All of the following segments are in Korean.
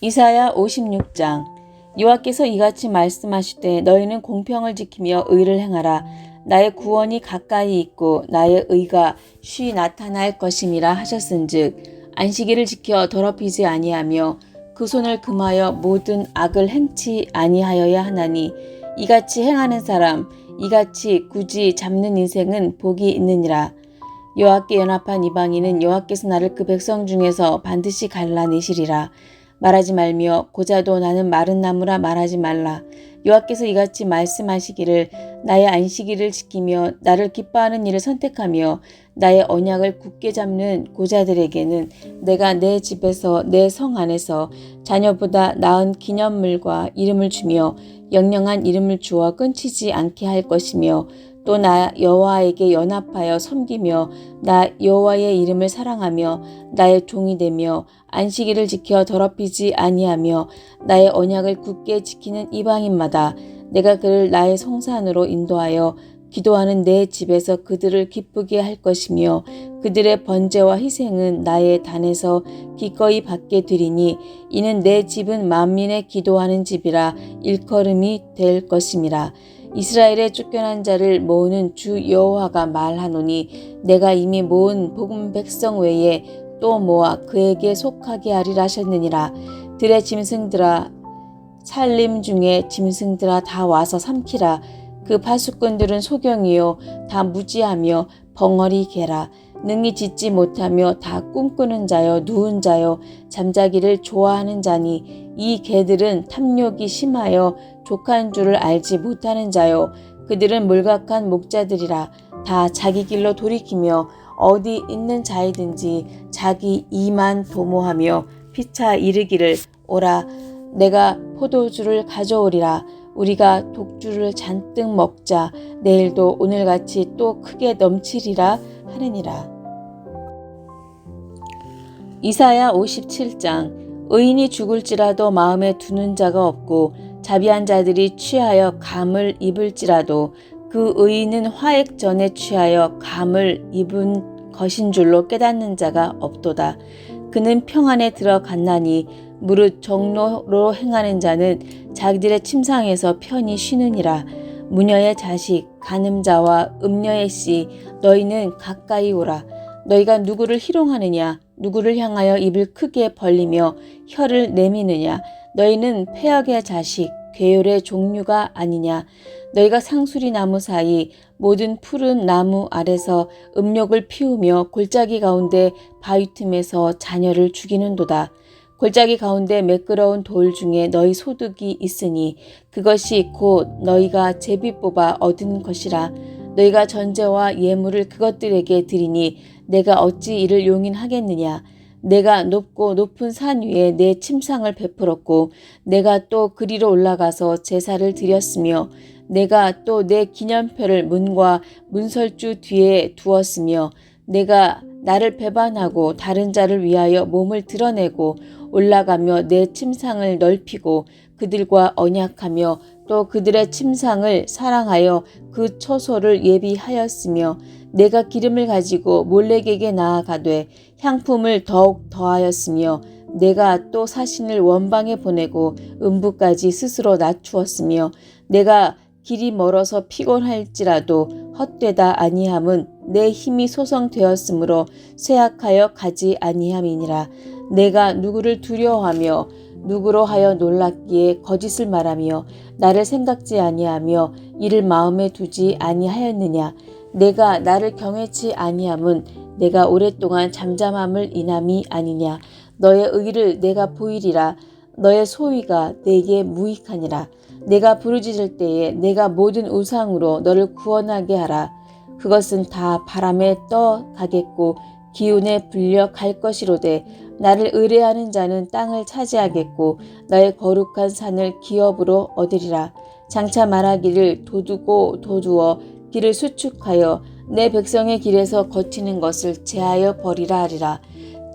이사야 56장. 여호와께서 이같이 말씀하시되 너희는 공평을 지키며 의를 행하라. 나의 구원이 가까이 있고 나의 의가 쉬 나타날 것임이라 하셨은즉 안식일을 지켜 더럽히지 아니하며 그 손을 금하여 모든 악을 행치 아니하여야 하나니 이같이 행하는 사람 이같이 굳이 잡는 인생은 복이 있느니라. 여호와께 연합한 이방인은 여호와께서 나를 그 백성 중에서 반드시 갈라내시리라 말하지 말며 고자도 나는 마른 나무라 말하지 말라. 여호와께서 이같이 말씀하시기를 나의 안식일을 지키며 나를 기뻐하는 일을 선택하며 나의 언약을 굳게 잡는 고자들에게는 내가 내 집에서 내 성 안에서 자녀보다 나은 기념물과 이름을 주며 영영한 이름을 주어 끊치지 않게 할 것이며 또 나 여호와에게 연합하여 섬기며 나 여호와의 이름을 사랑하며 나의 종이 되며 안식일을 지켜 더럽히지 아니하며 나의 언약을 굳게 지키는 이방인마다 내가 그를 나의 성산으로 인도하여 기도하는 내 집에서 그들을 기쁘게 할 것이며 그들의 번제와 희생은 나의 단에서 기꺼이 받게 되리니 이는 내 집은 만민의 기도하는 집이라 일컬음이 될 것임이라 이스라엘의 쫓겨난 자를 모으는 주 여호와가 말하노니 내가 이미 모은 복음 백성 외에 또 모아 그에게 속하게 하리라 하셨느니라. 들의 짐승들아 살림 중에 짐승들아 다 와서 삼키라. 그 파수꾼들은 소경이요 다 무지하며 벙어리 개라. 능히 짓지 못하며 다 꿈꾸는 자여 누운 자여 잠자기를 좋아하는 자니 이 개들은 탐욕이 심하여 족한 줄을 알지 못하는 자요. 그들은 몰각한 목자들이라 다 자기 길로 돌이키며 어디 있는 자이든지 자기 이만 도모하며 피차 이르기를 오라 내가 포도주를 가져오리라. 우리가 독주를 잔뜩 먹자. 내일도 오늘같이 또 크게 넘치리라 하느니라. 이사야 57장 의인이 죽을지라도 마음에 두는 자가 없고 자비한 자들이 취하여 감을 입을지라도 그 의인은 화액 전에 취하여 감을 입은 것인 줄로 깨닫는 자가 없도다. 그는 평안에 들어갔나니 무릇 정로로 행하는 자는 자기들의 침상에서 편히 쉬느니라. 무녀의 자식, 간음자와 음녀의 씨, 너희는 가까이 오라. 너희가 누구를 희롱하느냐? 누구를 향하여 입을 크게 벌리며 혀를 내미느냐? 너희는 폐역의 자식, 괴율의 종류가 아니냐? 너희가 상수리 나무 사이 모든 푸른 나무 아래서 음욕을 피우며 골짜기 가운데 바위 틈에서 자녀를 죽이는도다. 골짜기 가운데 매끄러운 돌 중에 너희 소득이 있으니 그것이 곧 너희가 제비 뽑아 얻은 것이라. 너희가 전제와 예물을 그것들에게 드리니 내가 어찌 이를 용인하겠느냐? 내가 높고 높은 산 위에 내 침상을 베풀었고 내가 또 그리로 올라가서 제사를 드렸으며 내가 또 내 기념표를 문과 문설주 뒤에 두었으며 내가 나를 배반하고 다른 자를 위하여 몸을 드러내고 올라가며 내 침상을 넓히고 그들과 언약하며 또 그들의 침상을 사랑하여 그 처소를 예비하였으며 내가 기름을 가지고 몰렉에게 나아가되 향품을 더욱 더하였으며 내가 또 사신을 원방에 보내고 음부까지 스스로 낮추었으며 내가 길이 멀어서 피곤할지라도 헛되다 아니함은 내 힘이 소성되었으므로 쇠약하여 가지 아니함이니라. 내가 누구를 두려워하며 누구로 하여 놀랍기에 거짓을 말하며 나를 생각지 아니하며 이를 마음에 두지 아니하였느냐? 내가 나를 경외치 아니함은 내가 오랫동안 잠잠함을 인함이 아니냐? 너의 의를 내가 보이리라. 너의 소위가 내게 무익하니라. 내가 부르짖을 때에 내가 모든 우상으로 너를 구원하게 하라. 그것은 다 바람에 떠 가겠고 기운에 불려 갈 것이로되 나를 의뢰하는 자는 땅을 차지하겠고 너의 거룩한 산을 기업으로 얻으리라. 장차 말하기를 도두고 도두어 길을 수축하여 내 백성의 길에서 거치는 것을 제하여 버리라 하리라.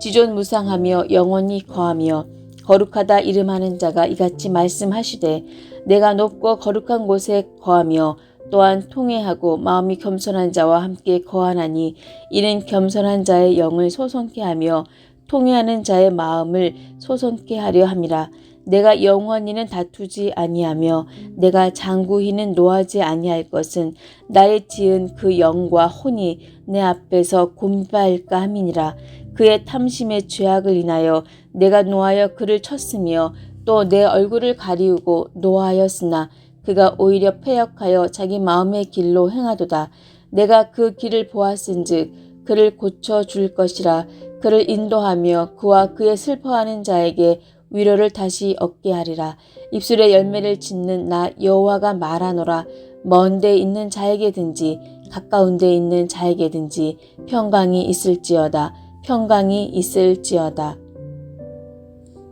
지존 무상하며 영원히 거하며 거룩하다 이름하는 자가 이같이 말씀하시되 내가 높고 거룩한 곳에 거하며 또한 통회하고 마음이 겸손한 자와 함께 거하나니 이는 겸손한 자의 영을 소송케 하며 통회하는 자의 마음을 소송케 하려 함이라. 내가 영원히는 다투지 아니하며 내가 장구히는 노하지 아니할 것은 나의 지은 그 영과 혼이 내 앞에서 곤발까 함이니라. 그의 탐심의 죄악을 인하여 내가 노하여 그를 쳤으며 또 내 얼굴을 가리우고 노하였으나 그가 오히려 패역하여 자기 마음의 길로 행하도다. 내가 그 길을 보았은즉 그를 고쳐 줄 것이라 그를 인도하며 그와 그의 슬퍼하는 자에게 위로를 다시 얻게 하리라. 입술에 열매를 짓는 나 여호와가 말하노라. 먼 데 있는 자에게든지 가까운 데 있는 자에게든지 평강이 있을지어다. 평강이 있을지어다.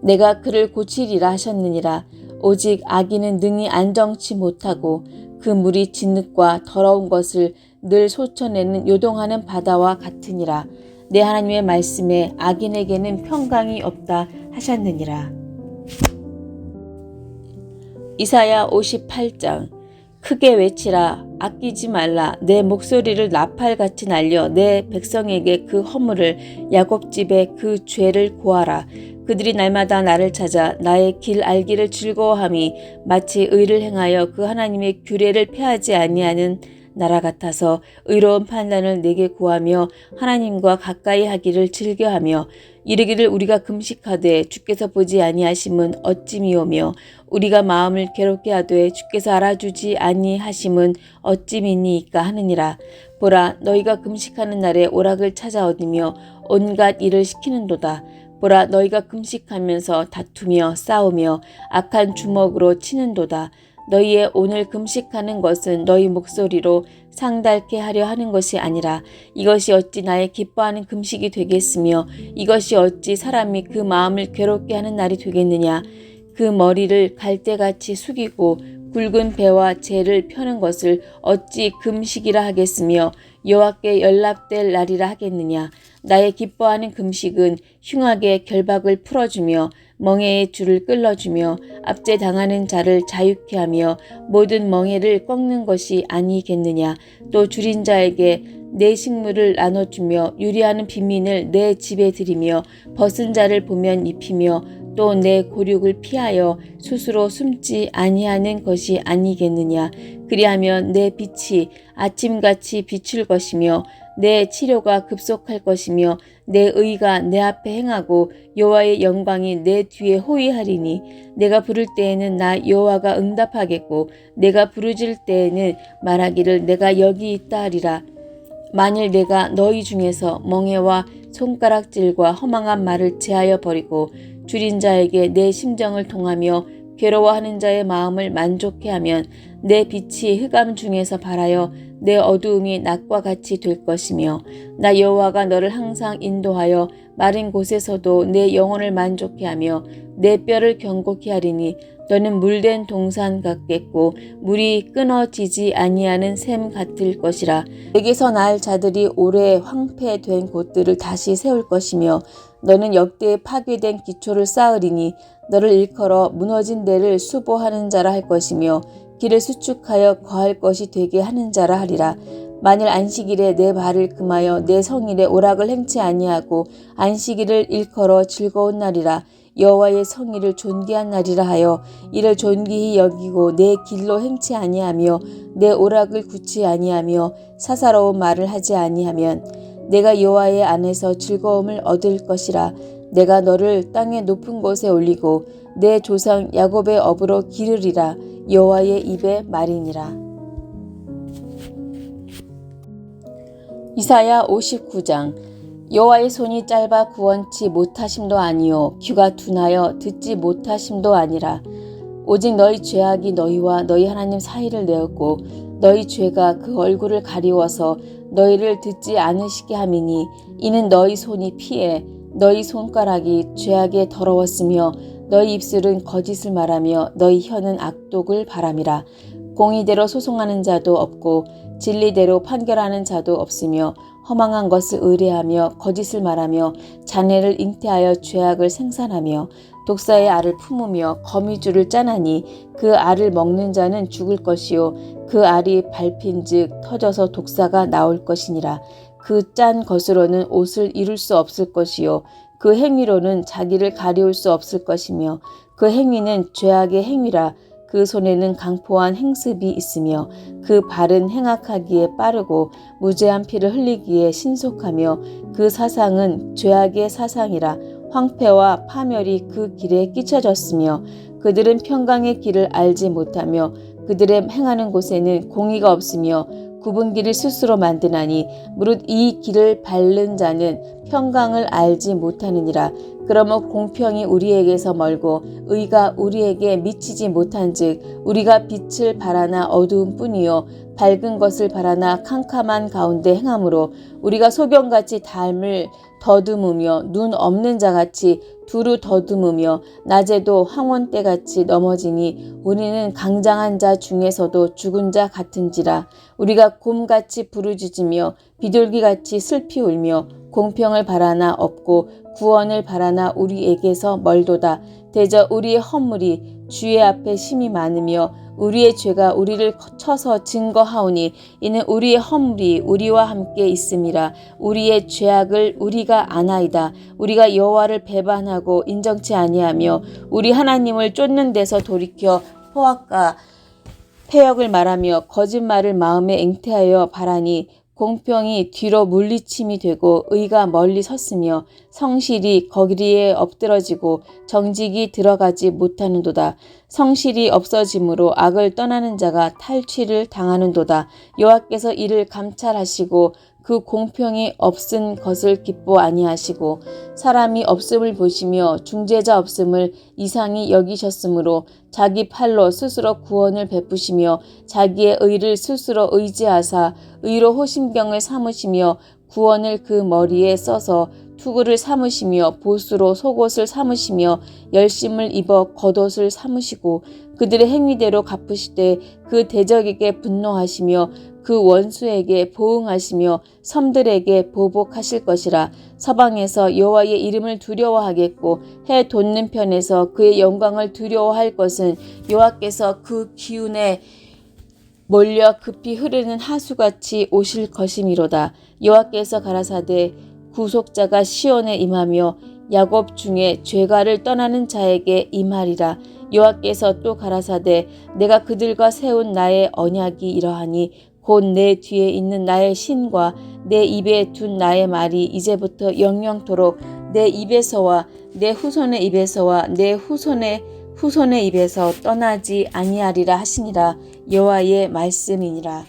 내가 그를 고치리라 하셨느니라. 오직 아기는 능히 안정치 못하고 그 물이 진흙과 더러운 것을 늘 솟쳐내는 요동하는 바다와 같으니라. 내 하나님의 말씀에 악인에게는 평강이 없다 하셨느니라. 이사야 58장 크게 외치라 아끼지 말라 내 목소리를 나팔같이 날려 내 백성에게 그 허물을 야곱 집에 그 죄를 고하라 그들이 날마다 나를 찾아 나의 길 알기를 즐거워함이 마치 의를 행하여 그 하나님의 규례를 폐하지 아니하는 나라 같아서 의로운 판단을 내게 구하며 하나님과 가까이 하기를 즐겨하며 이르기를 우리가 금식하되 주께서 보지 아니하심은 어찌미오며 우리가 마음을 괴롭게 하되 주께서 알아주지 아니하심은 어찌미니이까 하느니라. 보라 너희가 금식하는 날에 오락을 찾아 얻으며 온갖 일을 시키는도다. 보라 너희가 금식하면서 다투며 싸우며 악한 주먹으로 치는도다 너희의 오늘 금식하는 것은 너희 목소리로 상달케 하려 하는 것이 아니라 이것이 어찌 나의 기뻐하는 금식이 되겠으며 이것이 어찌 사람이 그 마음을 괴롭게 하는 날이 되겠느냐? 그 머리를 갈대같이 숙이고 굵은 배와 재를 펴는 것을 어찌 금식이라 하겠으며 여호와께 연락될 날이라 하겠느냐? 나의 기뻐하는 금식은 흉하게 결박을 풀어주며 멍에의 줄을 끌어주며 압제 당하는 자를 자유케 하며 모든 멍에를 꺾는 것이 아니겠느냐. 또 줄인 자에게 내 식물을 나눠주며 유리하는 빈민을 내 집에 들이며 벗은 자를 보면 입히며 또 내 고륙을 피하여 스스로 숨지 아니하는 것이 아니겠느냐. 그리하면 내 빛이 아침같이 비출 것이며 내 치료가 급속할 것이며 내 의가 내 앞에 행하고 여호와의 영광이 내 뒤에 호위하리니 내가 부를 때에는 나 여호와가 응답하겠고 내가 부르질 때에는 말하기를 내가 여기 있다 하리라. 만일 내가 너희 중에서 멍에와 손가락질과 허망한 말을 제하여 버리고 줄인 자에게 내 심정을 통하며 괴로워하는 자의 마음을 만족해 하면 내 빛이 흑암 중에서 발하여 내 어두움이 낮과 같이 될 것이며 나 여호와가 너를 항상 인도하여 마른 곳에서도 내 영혼을 만족해 하며 내 뼈를 경고케 하리니 너는 물된 동산 같겠고 물이 끊어지지 아니하는 샘 같을 것이라. 내게서 날 자들이 오래 황폐된 곳들을 다시 세울 것이며 너는 역대에 파괴된 기초를 쌓으리니 너를 일컬어 무너진 데를 수보하는 자라 할 것이며 길을 수축하여 거할 것이 되게 하는 자라 하리라. 만일 안식일에 내 발을 금하여 내 성일에 오락을 행치 아니하고 안식일을 일컬어 즐거운 날이라 여호와의 성일을 존귀한 날이라 하여 이를 존귀히 여기고 내 길로 행치 아니하며 내 오락을 굳지 아니하며 사사로운 말을 하지 아니하면 내가 여호와의 안에서 즐거움을 얻을 것이라 내가 너를 땅의 높은 곳에 올리고 내 조상 야곱의 업으로 기르리라 여호와의 입의 말이니라. 이사야 59장 여호와의 손이 짧아 구원치 못하심도 아니요 귀가 둔하여 듣지 못하심도 아니라 오직 너희 죄악이 너희와 너희 하나님 사이를 내었고 너희 죄가 그 얼굴을 가리워서 너희를 듣지 않으시게 함이니 이는 너희 손이 피해 너희 손가락이 죄악에 더러웠으며 너희 입술은 거짓을 말하며 너희 혀는 악독을 바람이라. 공의대로 소송하는 자도 없고 진리대로 판결하는 자도 없으며 허망한 것을 의뢰하며 거짓을 말하며 자네를 잉태하여 죄악을 생산하며 독사의 알을 품으며 거미줄을 짜나니 그 알을 먹는 자는 죽을 것이요 그 알이 밟힌즉 터져서 독사가 나올 것이니라. 그 짠 것으로는 옷을 이룰 수 없을 것이요 그 행위로는 자기를 가리울 수 없을 것이며 그 행위는 죄악의 행위라 그 손에는 강포한 행습이 있으며 그 발은 행악하기에 빠르고 무죄한 피를 흘리기에 신속하며 그 사상은 죄악의 사상이라 황폐와 파멸이 그 길에 끼쳐졌으며 그들은 평강의 길을 알지 못하며 그들의 행하는 곳에는 공의가 없으며 굽은 길을 스스로 만드나니 무릇 이 길을 밟는 자는 평강을 알지 못하느니라 그러므 공평이 우리에게서 멀고 의가 우리에게 미치지 못한즉 우리가 빛을 바라나 어두운 뿐이요 밝은 것을 바라나 캄캄한 가운데 행함으로 우리가 소경같이 담을 더듬으며 눈 없는 자같이 두루 더듬으며 낮에도 황혼 때같이 넘어지니 우리는 강장한 자 중에서도 죽은 자 같은지라 우리가 곰같이 부르짖으며 비둘기같이 슬피 울며 공평을 바라나 없고 구원을 바라나 우리에게서 멀도다. 대저 우리의 허물이 주의 앞에 심이 많으며 우리의 죄가 우리를 쳐서 증거하오니 이는 우리의 허물이 우리와 함께 있음이라. 우리의 죄악을 우리가 아나이다. 우리가 여호와를 배반하고 인정치 아니하며 우리 하나님을 쫓는 데서 돌이켜 포악과 폐역을 말하며 거짓말을 마음에 앵태하여 바라니 공평이 뒤로 물리침이 되고 의가 멀리 섰으며 성실이 거기에 엎드러지고 정직이 들어가지 못하는도다. 성실이 없어짐으로 악을 떠나는 자가 탈취를 당하는도다. 여호와께서 이를 감찰하시고 그 공평이 없은 것을 기뻐 아니하시고 사람이 없음을 보시며 중재자 없음을 이상히 여기셨으므로 자기 팔로 스스로 구원을 베푸시며 자기의 의를 스스로 의지하사 의로 호심경을 삼으시며 구원을 그 머리에 써서 투구를 삼으시며 보수로 속옷을 삼으시며 열심을 입어 겉옷을 삼으시고 그들의 행위대로 갚으시되 그 대적에게 분노하시며 그 원수에게 보응하시며 섬들에게 보복하실 것이라. 서방에서 여호와의 이름을 두려워하겠고 해 돋는 편에서 그의 영광을 두려워할 것은 여호와께서 그 기운에 몰려 급히 흐르는 하수같이 오실 것이미로다. 여호와께서 가라사대 구속자가 시온에 임하며 야곱 중에 죄가를 떠나는 자에게 임하리라 여호와께서 또 가라사대 내가 그들과 세운 나의 언약이 이러하니 곧 내 뒤에 있는 나의 신과 내 입에 둔 나의 말이 이제부터 영영토록 내 입에서와 내 후손의 입에서와 내 후손의 후손의 입에서 떠나지 아니하리라 하시니라 여호와의 말씀이니라.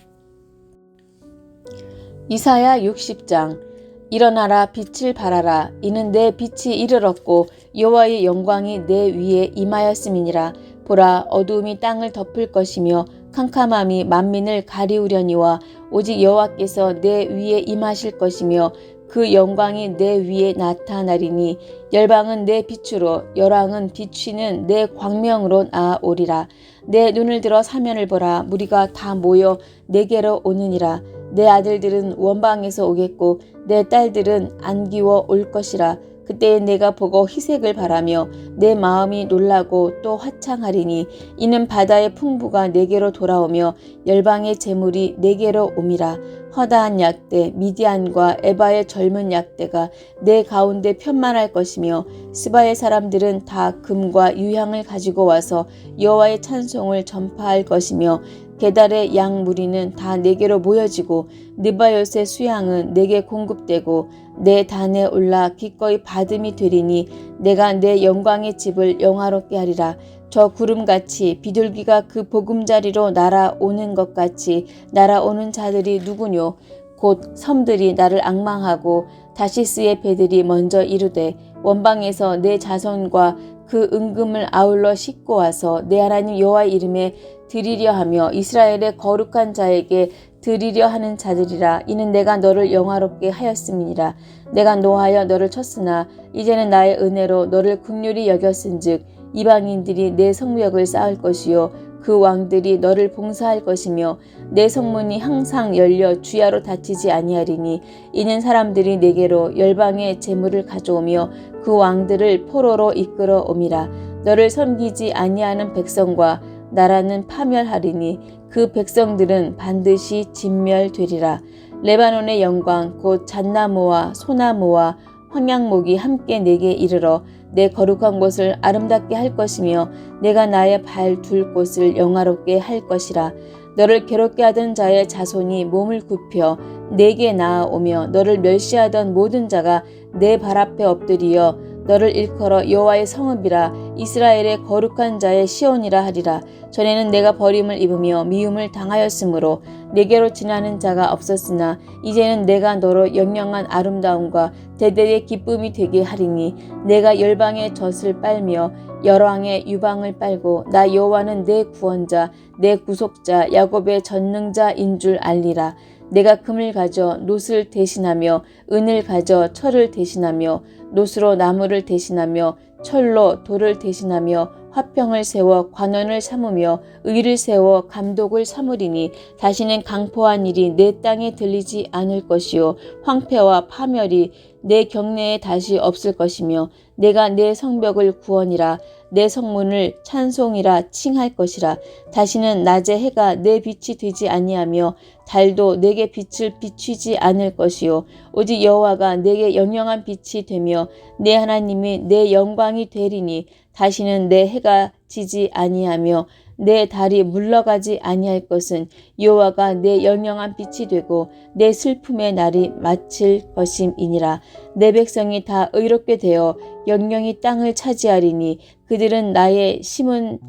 이사야 60장 일어나라 빛을 발하라. 이는 내 빛이 이르렀고 여호와의 영광이 내 위에 임하였음이니라. 보라 어두움이 땅을 덮을 것이며 캄캄함이 만민을 가리우려니와 오직 여호와께서 내 위에 임하실 것이며 그 영광이 내 위에 나타나리니 열방은 내 빛으로 열왕은 비추는 내 광명으로 나오리라. 내 눈을 들어 사면을 보라. 무리가 다 모여 내게로 오느니라 내 아들들은 원방에서 오겠고 내 딸들은 안기워 올 것이라. 그때에 내가 보고 희색을 바라며 내 마음이 놀라고 또 화창하리니 이는 바다의 풍부가 내게로 돌아오며 열방의 재물이 내게로 옴이라 허다한 약대 미디안과 에바의 젊은 약대가 내 가운데 편만할 것이며 스바의 사람들은 다 금과 유향을 가지고 와서 여호와의 찬송을 전파할 것이며 게달의 양 무리는 다 내게로 모여지고 느바요의 수양은 내게 공급되고 내 단에 올라 기꺼이 받음이 되리니 내가 내 영광의 집을 영화롭게 하리라 저 구름같이 비둘기가 그 보금자리로 날아오는 것 같이 날아오는 자들이 누구뇨? 곧 섬들이 나를 악망하고 다시스의 배들이 먼저 이르되 원방에서 내 자손과 그 은금을 아울러 싣고 와서 내 하나님 여호와의 이름에 드리려 하며 이스라엘의 거룩한 자에게 드리려 하는 자들이라. 이는 내가 너를 영화롭게 하였음이니라. 내가 노하여 너를 쳤으나 이제는 나의 은혜로 너를 국률이 여겼은즉 이방인들이 내 성벽을 쌓을 것이요. 그 왕들이 너를 봉사할 것이며 내 성문이 항상 열려 주야로 닫히지 아니하리니 이는 사람들이 내게로 열방의 재물을 가져오며 그 왕들을 포로로 이끌어 옴이라. 너를 섬기지 아니하는 백성과 나라는 파멸하리니 그 백성들은 반드시 진멸되리라. 레바논의 영광 곧 잣나무와 소나무와 황양목이 함께 내게 이르러 내 거룩한 곳을 아름답게 할 것이며 내가 나의 발 둘 곳을 영화롭게 할 것이라. 너를 괴롭게 하던 자의 자손이 몸을 굽혀 내게 나아오며 너를 멸시하던 모든 자가 내 발 앞에 엎드리어 너를 일컬어 여호와의 성읍이라 이스라엘의 거룩한 자의 시온이라 하리라. 전에는 내가 버림을 입으며 미움을 당하였으므로 내게로 지나는 자가 없었으나 이제는 내가 너로 영영한 아름다움과 대대의 기쁨이 되게 하리니 내가 열방의 젖을 빨며 열왕의 유방을 빨고 나 여호와는 내 구원자 내 구속자 야곱의 전능자인 줄 알리라 내가 금을 가져 놋을 대신하며 은을 가져 철을 대신하며 놋으로 나무를 대신하며 철로 돌을 대신하며 화평을 세워 관원을 삼으며 의를 세워 감독을 삼으리니 다시는 강포한 일이 내 땅에 들리지 않을 것이요. 황폐와 파멸이 내 경내에 다시 없을 것이며 내가 내 성벽을 구원이라 내 성문을 찬송이라 칭할 것이라. 다시는 낮에 해가 내 빛이 되지 아니하며 달도 내게 빛을 비추지 않을 것이요. 오직 여호와가 내게 영영한 빛이 되며 내 하나님이 내 영광이 되리니 다시는 내 해가 지지 아니하며 내 달이 물러가지 아니할 것은 여호와가 내 영영한 빛이 되고 내 슬픔의 날이 마칠 것임이니라. 내 백성이 다 의롭게 되어 영영이 땅을 차지하리니 그들은 나의 심은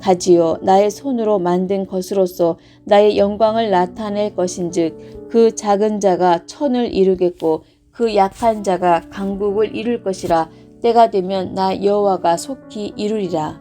가지요 나의 손으로 만든 것으로서 나의 영광을 나타낼 것인즉 그 작은 자가 천을 이루겠고 그 약한 자가 강국을 이룰 것이라 때가 되면 나 여호와가 속히 이루리라.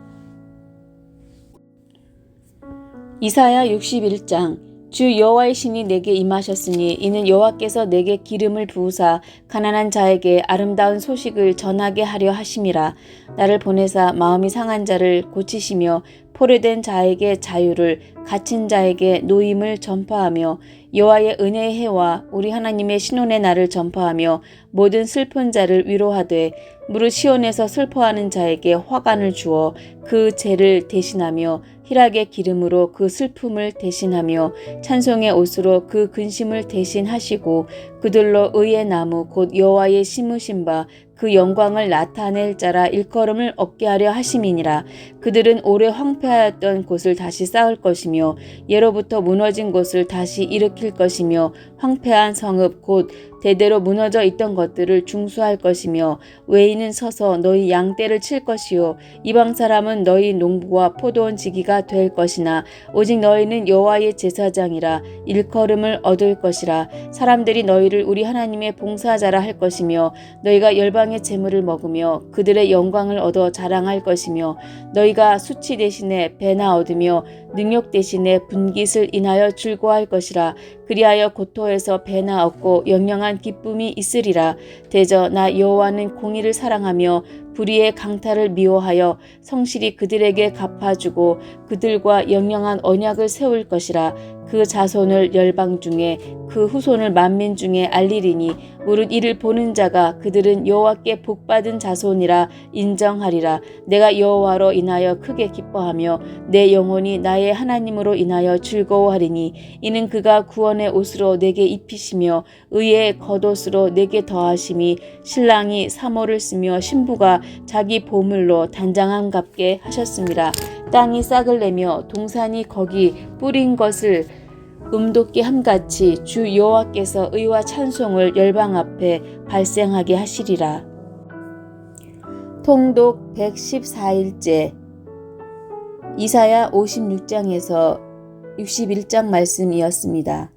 이사야 61장 주 여호와의 신이 내게 임하셨으니 이는 여호와께서 내게 기름을 부으사 가난한 자에게 아름다운 소식을 전하게 하려 하심이라. 나를 보내사 마음이 상한 자를 고치시며 포로된 자에게 자유를 갇힌 자에게 노임을 전파하며 여호와의 은혜의 해와 우리 하나님의 신혼의 날을 전파하며 모든 슬픈 자를 위로하되 무릇 시온에서 슬퍼하는 자에게 화관을 주어 그 죄를 대신하며 희락의 기름으로 그 슬픔을 대신하며 찬송의 옷으로 그 근심을 대신하시고 그들로 의의 나무 곧 여호와의 심으신 바 그 영광을 나타낼 자라 일컬음을 얻게 하려 하심이니라. 그들은 오래 황폐하였던 곳을 다시 쌓을 것이며 예로부터 무너진 곳을 다시 일으킬 것이며 황폐한 성읍 곧 대대로 무너져 있던 것들을 중수할 것이며 외인은 서서 너희 양떼를 칠 것이요. 이방 사람은 너희 농부와 포도원 지기가 될 것이나 오직 너희는 여호와의 제사장이라 일컬음을 얻을 것이라. 사람들이 너희를 우리 하나님의 봉사자라 할 것이며 너희가 열방 의 재물을 먹으며 그들의 영광을 얻어 자랑할 것이며 너희가 수치 대신에 배나 얻으며 능력 대신에 분깃을 인하여 즐거워할 것이라. 그리하여 고토에서 배나 얻고 영영한 기쁨이 있으리라. 대저 나 여호와는 공의를 사랑하며 불의의 강탈을 미워하여 성실히 그들에게 갚아주고 그들과 영영한 언약을 세울 것이라 그 자손을 열방 중에 그 후손을 만민 중에 알리리니 무릇 이를 보는 자가 그들은 여호와께 복받은 자손이라 인정하리라. 내가 여호와로 인하여 크게 기뻐하며 내 영혼이 나의 하나님으로 인하여 즐거워하리니 이는 그가 구원의 옷으로 내게 입히시며 의의 겉옷으로 내게 더하심이 신랑이 사모를 쓰며 신부가 자기 보물로 단장함갑게 하셨습니다. 땅이 싹을 내며 동산이 거기 뿌린 것을 음돋게 함같이 주 여호와께서 의와 찬송을 열방 앞에 발생하게 하시리라. 통독 114일째 이사야 56장에서 61장 말씀이었습니다.